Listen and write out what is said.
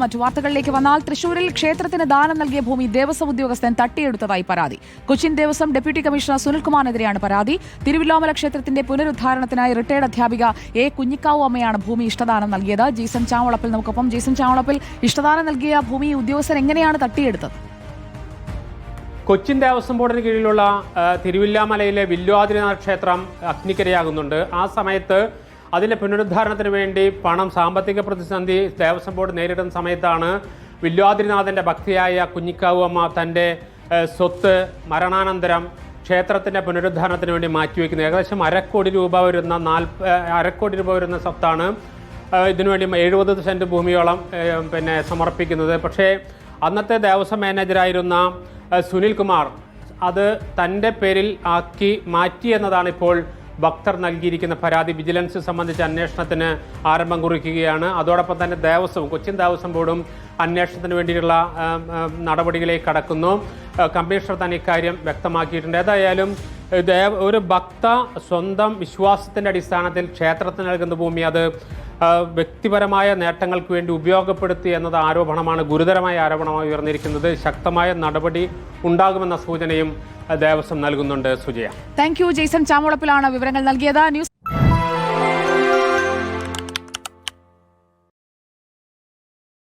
മറ്റു വാർത്തകളിലേക്ക് വന്നാൽ തൃശൂരിൽ ക്ഷേത്രത്തിന് ദാനം നൽകിയ ഭൂമി ദേവസ്വം ഉദ്യോഗസ്ഥൻ തട്ടിയെടുത്തതായി പരാതി. കൊച്ചിൻ ദേവസ്വം ഡെപ്യൂട്ടി കമ്മീഷണർ സുനിൽകുമാറിനെതിരെയാണ് പരാതി. തിരുവില്ലോമല ക്ഷേത്രത്തിന്റെ പുനരുദ്ധാരണത്തിനായി റിട്ടയർഡ് അധ്യാപിക എ കുഞ്ഞിക്കാവു അമ്മയാണ് ഭൂമി ഇഷ്ടദാനം നൽകിയത്. ജീസൻ ചാവളപ്പിൽ നമുക്കൊപ്പം. ജീസൻ ചാവളപ്പിൽ ഇഷ്ടദാനം നൽകിയ ഭൂമി ഉദ്യോഗസ്ഥൻ എങ്ങനെയാണ് തട്ടിയെടുത്തത്? കൊച്ചിൻ ദേവസ്വം ബോർഡിന് കീഴിലുള്ള തിരുവില്ലാമലയിലെ വില്വാദ്രിനാഥ ക്ഷേത്രം അഗ്നിക്കരയാകുന്നുണ്ട്. ആ സമയത്ത് അതിന്റെ പുനരുദ്ധാരണത്തിന് വേണ്ടി പണം സാമ്പത്തിക പ്രതിസന്ധി ദേവസ്വം ബോർഡ് നേരിടുന്ന സമയത്താണ് വില്വാദ്രിനാഥന്റെ ഭക്തിയായ കുഞ്ഞിക്കാവു അമ്മ തന്റെ സ്വത്ത് മരണാനന്തരം ക്ഷേത്രത്തിന്റെ പുനരുദ്ധാരണത്തിന് വേണ്ടി മാറ്റിവെക്കുന്നത്. ഏകദേശം അരക്കോടി രൂപ വരുന്ന നാൽപ്പ അരക്കോടി രൂപ വരുന്ന സ്വത്താണ് ഇതിനുവേണ്ടി എഴുപത് സെന്റ് ഭൂമിയോളം പിന്നെ സമർപ്പിക്കുന്നത്. പക്ഷേ അന്നത്തെ ദേവസ്വം മാനേജറായിരുന്ന സുനിൽ കുമാർ അത് തന്റെ പേരിൽ ആക്കി മാറ്റി എന്നതാണ് ഇപ്പോൾ ഭക്തർ നൽകിയിരിക്കുന്ന പരാതി വിജിലൻസ് സംബന്ധിച്ച അന്വേഷണത്തിന് ആരംഭം കുറിക്കുകയാണ്. അതോടൊപ്പം തന്നെ ദേവസ്വം കൊച്ചിൻ ദേവസ്വം ബോർഡും അന്വേഷണത്തിന് ആ, നടപടികളിലേക്ക് കടക്കുന്നു. കമ്മീഷണർ തന്നെ ഇക്കാര്യം വ്യക്തമാക്കിയിട്ടുണ്ട്. ഏതായാലും ഒരു ഭക്ത സ്വന്തം വിശ്വാസത്തിന്റെ അടിസ്ഥാനത്തിൽ ക്ഷേത്രത്തിന് നൽകുന്ന ഭൂമി അത് വ്യക്തിപരമായ നേട്ടങ്ങൾക്ക് വേണ്ടി ഉപയോഗപ്പെടുത്തി എന്നത് ആരോപണമാണ് ഗുരുതരമായ ആരോപണമായി ഉയർന്നിരിക്കുന്നത്. ശക്തമായ നടപടി ഉണ്ടാകുമെന്ന സൂചനയും ദേവസ്വം നൽകുന്നുണ്ട് സുജയ. താങ്ക് യു ജെയ്സൺ ചാമുളപ്പിലാണ് വിവരങ്ങൾ നൽകിയത്. ന്യൂസ്